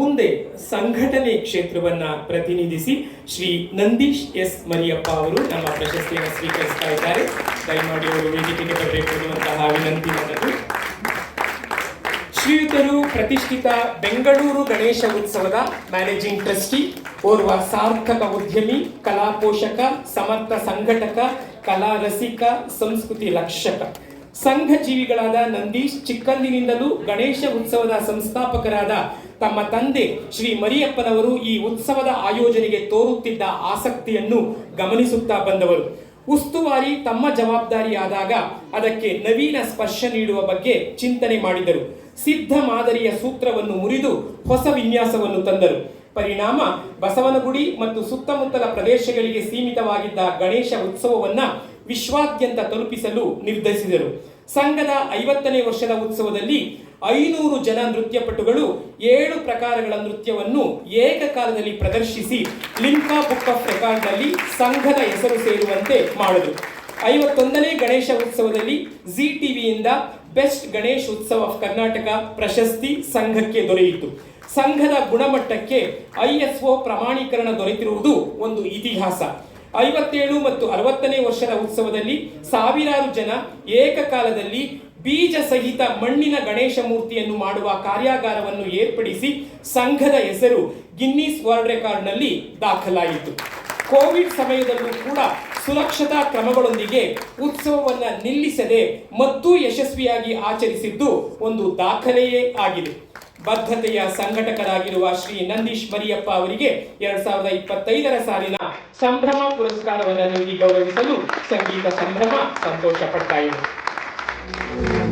ಮುಂದೆ ಸಂಘಟನೆ ಕ್ಷೇತ್ರವನ್ನ ಪ್ರತಿನಿಧಿಸಿ ಶ್ರೀ ನಂದೀಶ್ ಎಸ್ ಮರಿಯಪ್ಪ ಅವರು ನಮ್ಮ ಪ್ರಶಸ್ತಿಯನ್ನು ಸ್ವೀಕರಿಸ್ತಾ ಇದ್ದಾರೆ. ದಯಮಾಡಿ ಅವರು ವೇದಿಕೆಗೆ ಬರಬೇಕು ಅನ್ನುವಂತಹ ವಿನಂತಿ ನನ್ನದು ಶ್ರೀಯುತರು ಪ್ರತಿಷ್ಠಿತ ಬೆಂಗಳೂರು ಗಣೇಶ ಉತ್ಸವದ ಮ್ಯಾನೇಜಿಂಗ್ ಟ್ರಸ್ಟಿ ಓರ್ವ ಸಾರ್ಥಕ ಉದ್ಯಮಿ, ಕಲಾ ಪೋಷಕ, ಸಮರ್ಥ ಸಂಘಟಕ, ಕಲಾ ರಸಿಕ, ಸಂಸ್ಕೃತಿ ಲಕ್ಷಕ. ಸಂಘ ಜೀವಿಗಳಾದ ನಂದೀಶ್ ಚಿಕ್ಕಂದಿನಿಂದಲೂ ಗಣೇಶ ಉತ್ಸವದ ಸಂಸ್ಥಾಪಕರಾದ ತಮ್ಮ ತಂದೆ ಶ್ರೀ ಮರಿಯಪ್ಪನವರು ಈ ಉತ್ಸವದ ಆಯೋಜನೆಗೆ ತೋರುತ್ತಿದ್ದ ಆಸಕ್ತಿಯನ್ನು ಗಮನಿಸುತ್ತಾ ಬಂದವರು. ಉಸ್ತುವಾರಿ ತಮ್ಮ ಜವಾಬ್ದಾರಿಯಾದಾಗ ಅದಕ್ಕೆ ನವೀನ ಸ್ಪರ್ಶ ನೀಡುವ ಬಗ್ಗೆ ಚಿಂತನೆ ಮಾಡಿದರು. ಸಿದ್ಧ ಮಾದರಿಯ ಸೂತ್ರವನ್ನು ಮುರಿದು ಹೊಸ ವಿನ್ಯಾಸವನ್ನು ತಂದರು. ಪರಿಣಾಮ ಬಸವನಗುಡಿ ಮತ್ತು ಸುತ್ತಮುತ್ತಲ ಪ್ರದೇಶಗಳಿಗೆ ಸೀಮಿತವಾಗಿದ್ದ ಗಣೇಶ ಉತ್ಸವವನ್ನ ವಿಶ್ವಾದ್ಯಂತ ತಲುಪಿಸಲು ನಿರ್ಧರಿಸಿದರು. ಸಂಘದ ಐವತ್ತನೇ ವರ್ಷದ ಉತ್ಸವದಲ್ಲಿ ಐನೂರು ಜನ ನೃತ್ಯಪಟುಗಳು ಏಳು ಪ್ರಕಾರಗಳ ನೃತ್ಯವನ್ನು ಏಕಕಾಲದಲ್ಲಿ ಪ್ರದರ್ಶಿಸಿ ಲಿಂಕಾ ಬುಕ್ ಆಫ್ ರೆಕಾರ್ಡ್ನಲ್ಲಿ ಸಂಘದ ಹೆಸರು ಸೇರುವಂತೆ ಮಾಡಿದರು. ಐವತ್ತೊಂದನೇ ಗಣೇಶ ಉತ್ಸವದಲ್ಲಿ ಜಿ ಟಿವಿಯಿಂದ ಬೆಸ್ಟ್ ಗಣೇಶ್ ಉತ್ಸವ ಆಫ್ ಕರ್ನಾಟಕ ಪ್ರಶಸ್ತಿ ಸಂಘಕ್ಕೆ ದೊರೆಯಿತು. ಸಂಘದ ಗುಣಮಟ್ಟಕ್ಕೆ ಐಎಸ್ಒ ಪ್ರಮಾಣೀಕರಣ ದೊರೆತಿರುವುದು ಒಂದು ಇತಿಹಾಸ. ಐವತ್ತೇಳು ಮತ್ತು ಅರವತ್ತನೇ ವರ್ಷದ ಉತ್ಸವದಲ್ಲಿ ಸಾವಿರಾರು ಜನ ಏಕಕಾಲದಲ್ಲಿ ಬೀಜ ಸಹಿತ ಮಣ್ಣಿನ ಗಣೇಶ ಮೂರ್ತಿಯನ್ನು ಮಾಡುವ ಕಾರ್ಯಾಗಾರವನ್ನು ಏರ್ಪಡಿಸಿ ಸಂಘದ ಹೆಸರು ಗಿನ್ನಿಸ್ ವರ್ಲ್ಡ್ ರೆಕಾರ್ಡ್ನಲ್ಲಿ ದಾಖಲಾಯಿತು. ಕೋವಿಡ್ ಸಮಯದಲ್ಲೂ ಕೂಡ ಸುರಕ್ಷತಾ ಕ್ರಮಗಳೊಂದಿಗೆ ಉತ್ಸವವನ್ನು ನಿಲ್ಲಿಸದೆ ಮತ್ತೂ ಯಶಸ್ವಿಯಾಗಿ ಆಚರಿಸಿದ್ದು ಒಂದು ದಾಖಲೆಯೇ ಆಗಿದೆ. ಬದ್ಧತೆಯ ಸಂಘಟಕರಾಗಿರುವ ಶ್ರೀ ನಂದೀಶ್ ಮರಿಯಪ್ಪ ಅವರಿಗೆ ಎರಡ್ ಸಾವಿರದ ಇಪ್ಪತ್ತೈದರ ಸಾಲಿನ ಸಂಭ್ರಮ ಪುರಸ್ಕಾರವನ್ನು ನೀಡಿ ಗೌರವಿಸಲು ಸಂಗೀತ ಸಂಭ್ರಮ ಸಂತೋಷ ಪಡ್ತಾ ಇದೆ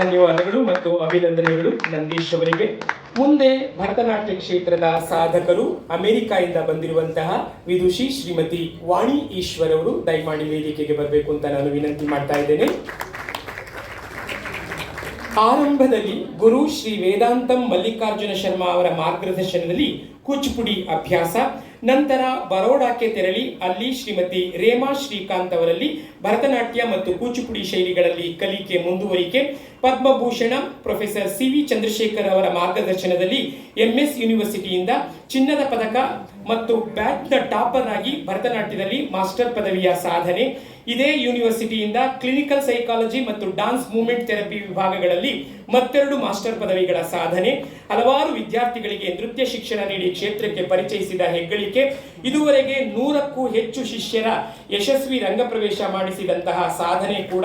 ಧನ್ಯವಾದಗಳು ಮತ್ತು ಅಭಿನಂದನೆಗಳು ನಂದೀಶ್ ಅವರಿಗೆ. ಮುಂದೆ ಭರತನಾಟ್ಯ ಕ್ಷೇತ್ರದ ಸಾಧಕರು ಅಮೆರಿಕಾದಿಂದ ಬಂದಿರುವಂತಹ ವಿದುಷಿ ಶ್ರೀಮತಿ ವಾಣಿ ಈಶ್ವರ್ ಅವರು ದಯಮಾಡಿ ವೇದಿಕೆಗೆ ಬರಬೇಕು ಅಂತ ನಾನು ವಿನಂತಿ ಮಾಡ್ತಾ ಇದ್ದೇನೆ. ಆರಂಭದಲ್ಲಿ ಗುರು ಶ್ರೀ ವೇದಾಂತಂ ಮಲ್ಲಿಕಾರ್ಜುನ ಶರ್ಮಾ ಅವರ ಮಾರ್ಗದರ್ಶನದಲ್ಲಿ ಕೂಚಿಪುಡಿ ಅಭ್ಯಾಸ. ನಂತರ ಬರೋಡಾಕ್ಕೆ ತೆರಳಿ ಅಲ್ಲಿ ಶ್ರೀಮತಿ ರೇಮಾ ಶ್ರೀಕಾಂತ್ ಅವರಲ್ಲಿ ಭರತನಾಟ್ಯ ಮತ್ತು ಕೂಚಿಪುಡಿ ಶೈಲಿಗಳಲ್ಲಿ ಕಲಿಕೆ ಮುಂದುವರಿಕೆ, Padmabhushan, professor C V Chandrashekar ಅವರ ಮಾರ್ಗದರ್ಶನದಲ್ಲಿ ಎಂಎಸ್ ಯೂನಿವರ್ಸಿಟಿಯಿಂದ ಚಿನ್ನದ ಪದಕ ಮತ್ತು ಬ್ಯಾಟ್ನ ಟಾಪರ್ ಆಗಿ ಭರತನಾಟ್ಯದಲ್ಲಿ ಮಾಸ್ಟರ್ ಪದವಿಯ ಸಾಧನೆ. ಇದೇ ಯೂನಿವರ್ಸಿಟಿಯಿಂದ ಕ್ಲಿನಿಕಲ್ ಸೈಕಾಲಜಿ ಮತ್ತು ಡಾನ್ಸ್ ಮೂವ್ಮೆಂಟ್ ಥೆರಪಿ ವಿಭಾಗಗಳಲ್ಲಿ ಮತ್ತೆರಡು ಮಾಸ್ಟರ್ ಪದವಿಗಳ ಸಾಧನೆ. ಹಲವಾರು ವಿದ್ಯಾರ್ಥಿಗಳಿಗೆ ನೃತ್ಯ ಶಿಕ್ಷಣ ನೀಡಿ ಕ್ಷೇತ್ರಕ್ಕೆ ಪರಿಚಯಿಸಿದ ಹೆಗ್ಗಳಿಕೆ. ಇದುವರೆಗೆ ನೂರಕ್ಕೂ ಹೆಚ್ಚು ಶಿಷ್ಯರ ಯಶಸ್ವಿ ರಂಗಪ್ರವೇಶ ಮಾಡಿಸಿದಂತಹ ಸಾಧನೆ ಕೂಡ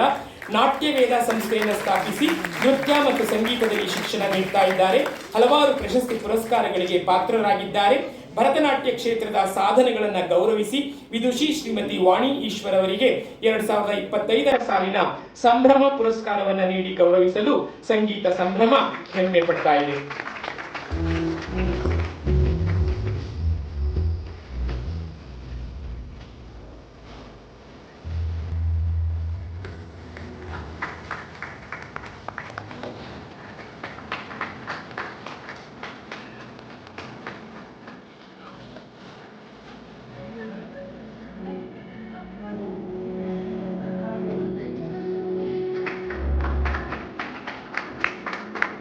ನಾಟ್ಯ ವೇದ ಸಂಸ್ಥೆಯನ್ನು ಸ್ಥಾಪಿಸಿ ನೃತ್ಯ ಮತ್ತು ಸಂಗೀತದಲ್ಲಿ ಶಿಕ್ಷಣ ನೀಡ್ತಾ ಇದ್ದಾರೆ. ಹಲವಾರು ಪ್ರಶಸ್ತಿ ಪುರಸ್ಕಾರಗಳಿಗೆ ಪಾತ್ರರಾಗಿದ್ದಾರೆ. ಭರತನಾಟ್ಯ ಕ್ಷೇತ್ರದ ಸಾಧನೆಗಳನ್ನು ಗೌರವಿಸಿ ವಿದುಷಿ ಶ್ರೀಮತಿ ವಾಣಿ ಈಶ್ವರ್ ಅವರಿಗೆ ಎರಡ್ ಸಾವಿರದ ಇಪ್ಪತ್ತೈದರ ಸಾಲಿನ ಸಂಭ್ರಮ ಪುರಸ್ಕಾರವನ್ನು ನೀಡಿ ಗೌರವಿಸಲು ಸಂಗೀತ ಸಂಭ್ರಮ ಹೆಮ್ಮೆ ಪಡ್ತಾ ಇದೆ.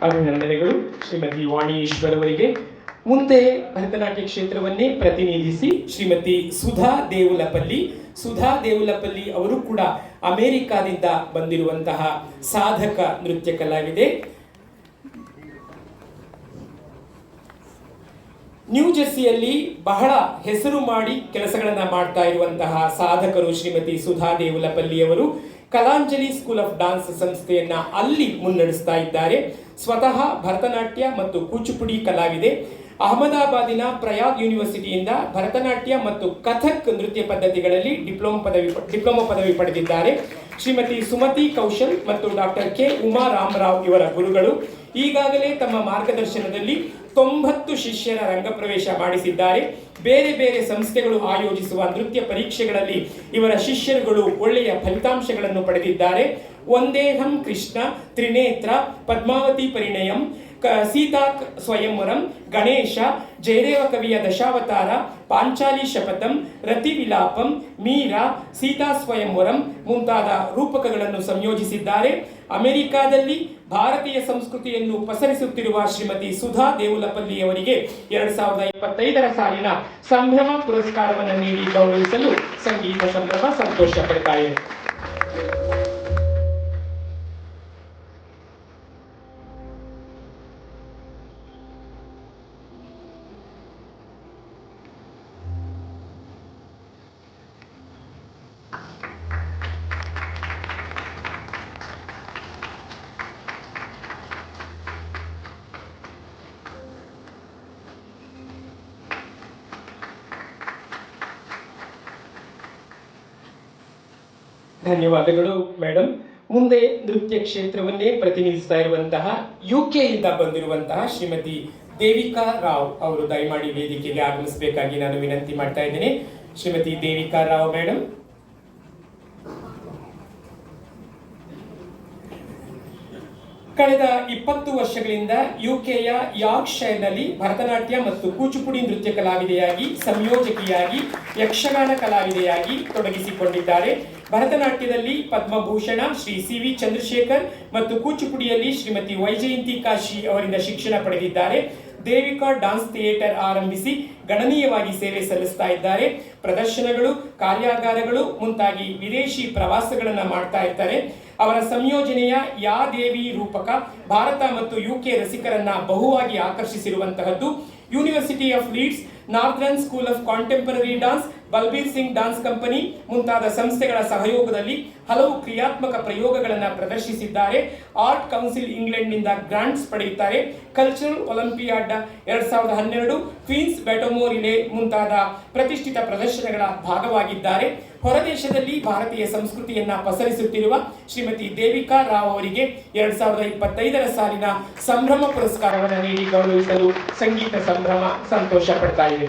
ಅಭಿನಂದನೆಗಳು ಶ್ರೀಮತಿ ವಾಣಿ ಈಶ್ವರ್ ಮುಂದೆ ಭರತನಾಟ್ಯ ಕ್ಷೇತ್ರವನ್ನೇ ಪ್ರತಿನಿಧಿಸಿ ಶ್ರೀಮತಿ ಸುಧಾ ದೇವುಲಪಲ್ಲಿ. ಸುಧಾ ದೇವುಲಪಲ್ಲಿ ಅವರು ಕೂಡ ಅಮೆರಿಕಾದಿಂದ ಬಂದಿರುವಂತಹ ಸಾಧಕ ನೃತ್ಯ ಕಲಾವಿದೆ. ನ್ಯೂ ಜೆರ್ಸಿಯಲ್ಲಿ ಬಹಳ ಹೆಸರು ಮಾಡಿ ಕೆಲಸಗಳನ್ನ ಮಾಡ್ತಾ ಇರುವಂತಹ ಸಾಧಕರು ಶ್ರೀಮತಿ ಸುಧಾ ದೇವುಲಪಲ್ಲಿ ಅವರು. ಕಲಾಂಜಲಿ ಸ್ಕೂಲ್ ಆಫ್ ಡಾನ್ಸ್ ಸಂಸ್ಥೆಯನ್ನ ಅಲ್ಲಿ ಮುನ್ನಡೆಸ್ತಾ ಇದ್ದಾರೆ. ಸ್ವತಃ ಭರತನಾಟ್ಯ ಮತ್ತು ಕೂಚುಪುಡಿ ಕಲಾವಿದೆ. ಅಹಮದಾಬಾದಿನ ಪ್ರಯಾಗ್ ಯೂನಿವರ್ಸಿಟಿಯಿಂದ ಭರತನಾಟ್ಯ ಮತ್ತು ಕಥಕ್ ನೃತ್ಯ ಪದ್ಧತಿಗಳಲ್ಲಿ ಡಿಪ್ಲೊಮಾ ಪದವಿ ಡಿಪ್ಲೊಮಾ ಪದವಿ ಪಡೆದಿದ್ದಾರೆ. ಶ್ರೀಮತಿ ಸುಮತಿ ಕೌಶಲ್ ಮತ್ತು ಡಾಕ್ಟರ್ ಕೆ ಉಮಾ ರಾಮರಾವ್ ಇವರ ಗುರುಗಳು ಈಗಾಗಲೇ ತಮ್ಮ ಮಾರ್ಗದರ್ಶನದಲ್ಲಿ ತೊಂಬತ್ತು ಶಿಷ್ಯರ ರಂಗಪ್ರವೇಶ ಮಾಡಿಸಿದ್ದಾರೆ. ಬೇರೆ ಬೇರೆ ಸಂಸ್ಥೆಗಳು ಆಯೋಜಿಸುವ ನೃತ್ಯ ಪರೀಕ್ಷೆಗಳಲ್ಲಿ ಇವರ ಶಿಷ್ಯರುಗಳು ಒಳ್ಳೆಯ ಫಲಿತಾಂಶಗಳನ್ನು ಪಡೆದಿದ್ದಾರೆ. ಒಂದೇಹಂ ಕೃಷ್ಣ, ತ್ರಿನೇತ್ರ, ಪದ್ಮಾವತಿ ಪರಿಣಯಂ, ಕ, ಸೀತಾ ಸ್ವಯಂವರಂ, ಗಣೇಶ, ಜಯದೇವ ಕವಿಯ ದಶಾವತಾರ, ಪಾಂಚಾಲಿ ಶಪಥಂ, ರತಿ ವಿಲಾಪಂ, ಮೀರಾ, ಸೀತಾ ಸ್ವಯಂವರಂ ಮುಂತಾದ ರೂಪಕಗಳನ್ನು ಸಂಯೋಜಿಸಿದ್ದಾರೆ. ಅಮೆರಿಕಾದಲ್ಲಿ ಭಾರತೀಯ ಸಂಸ್ಕೃತಿಯನ್ನು ಪಸರಿಸುತ್ತಿರುವ ಶ್ರೀಮತಿ ಸುಧಾ ದೇವುಲಪಲ್ಲಿಯವರಿಗೆ ಎರಡ್ ಸಾವಿರದ ಇಪ್ಪತ್ತೈದರ ಸಾಲಿನ ಸಂಭ್ರಮ ಪುರಸ್ಕಾರವನ್ನು ನೀಡಿ ಗೌರವಿಸಲು ಸಂಗೀತ ಸಂಭ್ರಮ ಸಂತೋಷ ಪಡ್ತಾ ಧನ್ಯವಾದಗಳು ಮೇಡಮ್ ಮುಂದೆ ನೃತ್ಯ ಕ್ಷೇತ್ರವನ್ನೇ ಪ್ರತಿನಿಧಿಸ್ತಾ ಇರುವಂತಹ ಯು ಕೆಯಿಂದ ಬಂದಿರುವಂತಹ ಶ್ರೀಮತಿ ದೇವಿಕಾ ರಾವ್ ಅವರು ದಯಮಾಡಿ ವೇದಿಕೆಗೆ ಆಗಮಿಸಬೇಕಾಗಿ ನಾನು ವಿನಂತಿ ಮಾಡ್ತಾ ಇದ್ದೇನೆ. ಶ್ರೀಮತಿ ದೇವಿಕಾ ರಾವ್ ಮೇಡಮ್ ಕಳೆದ ಇಪ್ಪತ್ತು ವರ್ಷಗಳಿಂದ ಯುಕೆಯ ಯಾರ್ಕ್ಷೈರ್ನಲ್ಲಿ ಭರತನಾಟ್ಯ ಮತ್ತು ಕೂಚುಪುಡಿ ನೃತ್ಯ ಕಲಾವಿದೆಯಾಗಿ, ಸಂಯೋಜಕಿಯಾಗಿ, ಯಕ್ಷಗಾನ ಕಲಾವಿದೆಯಾಗಿ ತೊಡಗಿಸಿಕೊಂಡಿದ್ದಾರೆ. ಭರತನಾಟ್ಯದಲ್ಲಿ ಪದ್ಮಭೂಷಣ ಶ್ರೀ ಸಿ ವಿ ಚಂದ್ರಶೇಖರ್ ಮತ್ತು ಕೂಚುಪುಡಿಯಲ್ಲಿ ಶ್ರೀಮತಿ ವೈಜಯಂತಿ ಕಾಶಿ ಅವರಿಂದ ಶಿಕ್ಷಣ ಪಡೆದಿದ್ದಾರೆ. ದೇವಿಕಾ ಡಾನ್ಸ್ ಥಿಯೇಟರ್ ಆರಂಭಿಸಿ ಗಣನೀಯವಾಗಿ ಸೇವೆ ಸಲ್ಲಿಸ್ತಾ ಇದ್ದಾರೆ. ಪ್ರದರ್ಶನಗಳು, ಕಾರ್ಯಾಗಾರಗಳು, ಮುಂತಾಗಿ ವಿದೇಶಿ ಪ್ರವಾಸಗಳನ್ನು ಮಾಡ್ತಾ ಇರ್ತಾರೆ. ಅವರ ಸಂಯೋಜನೆಯ ಯಾ ದೇವಿ ರೂಪಕ ಭಾರತ ಮತ್ತು ಯುಕೆ ರಸಿಕರನ್ನ ಬಹುವಾಗಿ ಆಕರ್ಷಿಸಿರುವಂತಹದ್ದು. University of Leeds Northern School of Contemporary Dance Balbir Singh dance company ಮುಂತಾದ ಸಂಸ್ಥೆಗಳ ಸಹಯೋಗದಲ್ಲಿ ಹಲವು ಕ್ರಿಯಾತ್ಮಕ ಪ್ರಯೋಗಗಳನ್ನು ಪ್ರದರ್ಶಿಸಿದ್ದಾರೆ. ಆರ್ಟ್ ಕೌನ್ಸಿಲ್ ಇಂಗ್ಲೆಂಡ್ನಿಂದ ಗ್ರಾಂಟ್ಸ್ ಪಡೆಯುತ್ತಾರೆ. ಕಲ್ಚರಲ್ ಒಲಿಂಪಿಯಾಡ್ ಎರಡ್ ಸಾವಿರದ ಹನ್ನೆರಡು ಕ್ವೀನ್ಸ್ ಬೆಟೋಮೋರಿಲೆ ಮುಂತಾದ ಪ್ರತಿಷ್ಠಿತ ಪ್ರದರ್ಶನಗಳ ಭಾಗವಾಗಿದ್ದಾರೆ. ಹೊರದೇಶದಲ್ಲಿ ಭಾರತೀಯ ಸಂಸ್ಕೃತಿಯನ್ನ ಪಸರಿಸುತ್ತಿರುವ ಶ್ರೀಮತಿ ದೇವಿಕಾ ರಾವ್ ಅವರಿಗೆ ಎರಡ್ ಸಾವಿರದ ಇಪ್ಪತ್ತೈದರ ಸಾಲಿನ ಸಂಭ್ರಮ ಪುರಸ್ಕಾರವನ್ನು ನೀಡಿ ಗೌರವಿಸಲು ಸಂಗೀತ ಸಂಭ್ರಮ ಸಂತೋಷ ಪಡ್ತಾ ಇದೆ.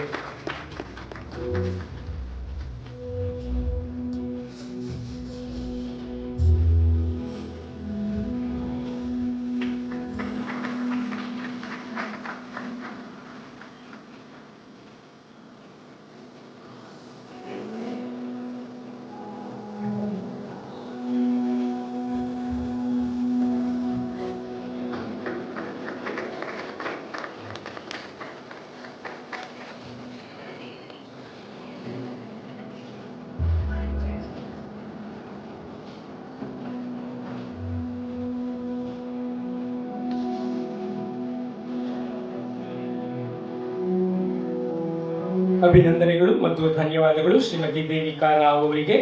ಅಭಿನಂದನೆಗಳು ಮತ್ತು ಧನ್ಯವಾದಗಳು. ಶ್ರೀಮತಿ ದೇವಿಕಾ ರಾವ್ ಅವರಿಗೆ.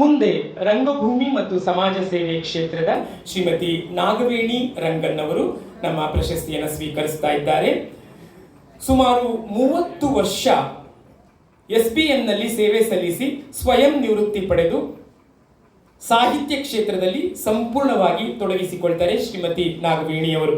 ಮುಂದೆ ರಂಗಭೂಮಿ ಮತ್ತು ಸಮಾಜ ಸೇವೆ ಕ್ಷೇತ್ರದ ಶ್ರೀಮತಿ ನಾಗವೇಣಿ ರಂಗನ್ ಅವರು ನಮ್ಮ ಪ್ರಶಸ್ತಿಯನ್ನು ಸ್ವೀಕರಿಸ್ತಾ ಇದ್ದಾರೆ. ಸುಮಾರು ಮೂವತ್ತು ವರ್ಷ ಎಸ್ ಬಿ ನಲ್ಲಿ ಸೇವೆ ಸಲ್ಲಿಸಿ ಸ್ವಯಂ ನಿವೃತ್ತಿ ಪಡೆದು ಸಾಹಿತ್ಯ ಕ್ಷೇತ್ರದಲ್ಲಿ ಸಂಪೂರ್ಣವಾಗಿ ತೊಡಗಿಸಿಕೊಳ್ತಾರೆ ಶ್ರೀಮತಿ ನಾಗವೇಣಿಯವರು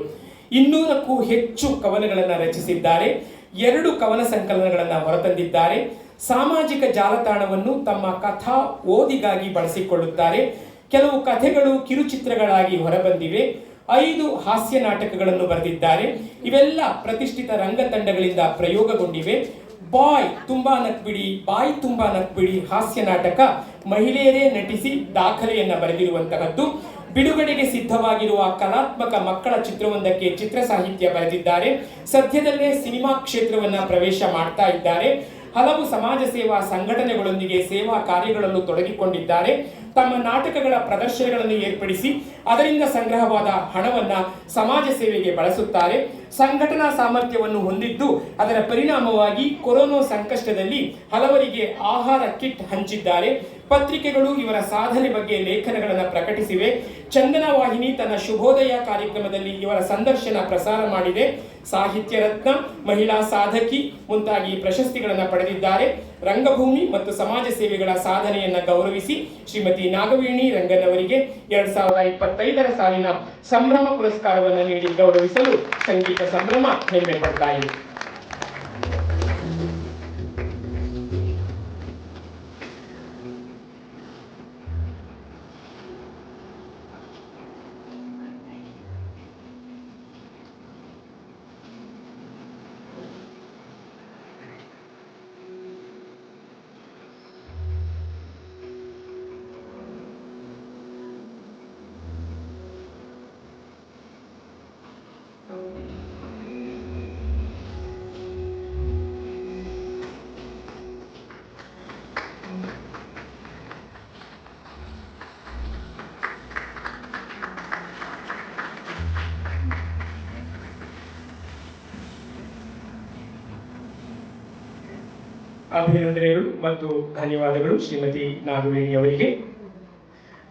ಇನ್ನೂರಕ್ಕೂ ಹೆಚ್ಚು ಕವನಗಳನ್ನು ರಚಿಸಿದ್ದಾರೆ. ಎರಡು ಕವನ ಸಂಕಲನಗಳನ್ನು ಹೊರತಂದಿದ್ದಾರೆ. ಸಾಮಾಜಿಕ ಜಾಲತಾಣವನ್ನು ತಮ್ಮ ಕಥಾ ಓದಿಗಾಗಿ ಬಳಸಿಕೊಳ್ಳುತ್ತಾರೆ. ಕೆಲವು ಕಥೆಗಳು ಕಿರುಚಿತ್ರಗಳಾಗಿ ಹೊರಬಂದಿವೆ. ಐದು ಹಾಸ್ಯ ನಾಟಕಗಳನ್ನು ಬರೆದಿದ್ದಾರೆ. ಇವೆಲ್ಲ ಪ್ರತಿಷ್ಠಿತ ರಂಗತಂಡಗಳಿಂದ ಪ್ರಯೋಗಗೊಂಡಿವೆ. ಬಾಯ್ ತುಂಬಾ ನಕ್ಬಿಡಿ, ಬಾಯ್ ತುಂಬಾ ನಕ್ಬಿಡಿ ಹಾಸ್ಯ ನಾಟಕ ಮಹಿಳೆಯರೇ ನಟಿಸಿ ದಾಖಲೆಯನ್ನ ಬರೆದಿರುವಂತಹದ್ದು. ಬಿಡುಗಡೆಗೆ ಸಿದ್ಧವಾಗಿರುವ ಕಲಾತ್ಮಕ ಮಕ್ಕಳ ಚಿತ್ರವೊಂದಕ್ಕೆ ಚಿತ್ರ ಸಾಹಿತ್ಯ ಬರೆದಿದ್ದಾರೆ. ಸದ್ಯದಲ್ಲೇ ಸಿನಿಮಾ ಕ್ಷೇತ್ರವನ್ನ ಪ್ರವೇಶ ಮಾಡ್ತಾ ಇದ್ದಾರೆ. ಹಲವು ಸಮಾಜ ಸೇವಾ ಸಂಘಟನೆಗಳೊಂದಿಗೆ ಸೇವಾ ಕಾರ್ಯಗಳನ್ನು ತೊಡಗಿಕೊಂಡಿದ್ದಾರೆ. ತಮ್ಮ ನಾಟಕಗಳ ಪ್ರದರ್ಶನಗಳನ್ನು ಏರ್ಪಡಿಸಿ ಅದರಿಂದ ಸಂಗ್ರಹವಾದ ಹಣವನ್ನ ಸಮಾಜ ಸೇವೆಗೆ ಬಳಸುತ್ತಾರೆ. ಸಂಘಟನಾ ಸಾಮರ್ಥ್ಯವನ್ನು ಹೊಂದಿದ್ದು ಅದರ ಪರಿಣಾಮವಾಗಿ ಕೊರೋನಾ ಸಂಕಷ್ಟದಲ್ಲಿ ಹಲವರಿಗೆ ಆಹಾರ ಕಿಟ್ ಹಂಚಿದ್ದಾರೆ. ಪತ್ರಿಕೆಗಳು ಇವರ ಸಾಧನೆ ಬಗ್ಗೆ ಲೇಖನಗಳನ್ನು ಪ್ರಕಟಿಸಿವೆ. ಚಂದನ ವಾಹಿನಿ ತನ್ನ ಶುಭೋದಯ ಕಾರ್ಯಕ್ರಮದಲ್ಲಿ ಇವರ ಸಂದರ್ಶನ ಪ್ರಸಾರ ಮಾಡಿದೆ. ಸಾಹಿತ್ಯ ರತ್ನ, ಮಹಿಳಾ ಸಾಧಕಿ ಮುಂತಾಗಿ ಪ್ರಶಸ್ತಿಗಳನ್ನು ಪಡೆದಿದ್ದಾರೆ. ರಂಗಭೂಮಿ ಮತ್ತು ಸಮಾಜ ಸೇವೆಗಳ ಸಾಧನೆಯನ್ನ ಗೌರವಿಸಿ ಶ್ರೀಮತಿ ನಾಗವೇಣಿ ರಂಗನ್ ಅವರಿಗೆ ಎರಡ್ ಸಾವಿರದ ಇಪ್ಪತ್ತೈದರ ಸಾಲಿನ ಸಂಭ್ರಮ ಪುರಸ್ಕಾರವನ್ನು ನೀಡಿ ಗೌರವಿಸಲು ಸಂಗೀತ ಸಂಭ್ರಮ ಹೆಮ್ಮೆ ಪಡ್ತಾ ಇದೆ. ಅಭಿನಂದನೆಗಳು ಮತ್ತು ಧನ್ಯವಾದಗಳು ಶ್ರೀಮತಿ ನಾಗವೇಣಿ ಅವರಿಗೆ.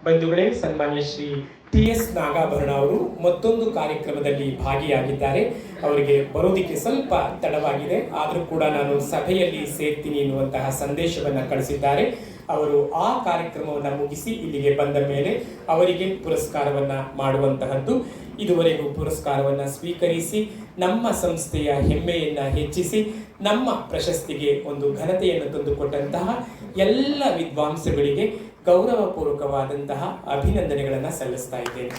ಬಂಧುಗಳೇ, ಸನ್ಮಾನ್ಯ ಶ್ರೀ ಟಿ ಎಸ್ ನಾಗಾಭರಣ ಅವರು ಮತ್ತೊಂದು ಕಾರ್ಯಕ್ರಮದಲ್ಲಿ ಭಾಗಿಯಾಗಿದ್ದಾರೆ. ಅವರಿಗೆ ಬರೋದಿಕ್ಕೆ ಸ್ವಲ್ಪ ತಡವಾಗಿದೆ. ಆದರೂ ಕೂಡ ನಾನು ಸಭೆಯಲ್ಲಿ ಸೇರ್ತೀನಿ ಎನ್ನುವಂತಹ ಸಂದೇಶವನ್ನು ಕಳಿಸಿದ್ದಾರೆ. ಅವರು ಆ ಕಾರ್ಯಕ್ರಮವನ್ನು ಮುಗಿಸಿ ಇಲ್ಲಿಗೆ ಬಂದ ಮೇಲೆ ಅವರಿಗೆ ಪುರಸ್ಕಾರವನ್ನು ಮಾಡುವಂತಹದ್ದು. ಇದುವರೆಗೂ ಪುರಸ್ಕಾರವನ್ನು ಸ್ವೀಕರಿಸಿ ನಮ್ಮ ಸಂಸ್ಥೆಯ ಹೆಮ್ಮೆಯನ್ನು ಹೆಚ್ಚಿಸಿ ನಮ್ಮ ಪ್ರಶಸ್ತಿಗೆ ಒಂದು ಘನತೆಯನ್ನು ತಂದುಕೊಟ್ಟಂತಹ ಎಲ್ಲ ವಿದ್ವಾಂಸಗಳಿಗೆ ಗೌರವಪೂರ್ವಕವಾದಂತಹ ಅಭಿನಂದನೆಗಳನ್ನು ಸಲ್ಲಿಸ್ತಾ ಇದ್ದೇನೆ.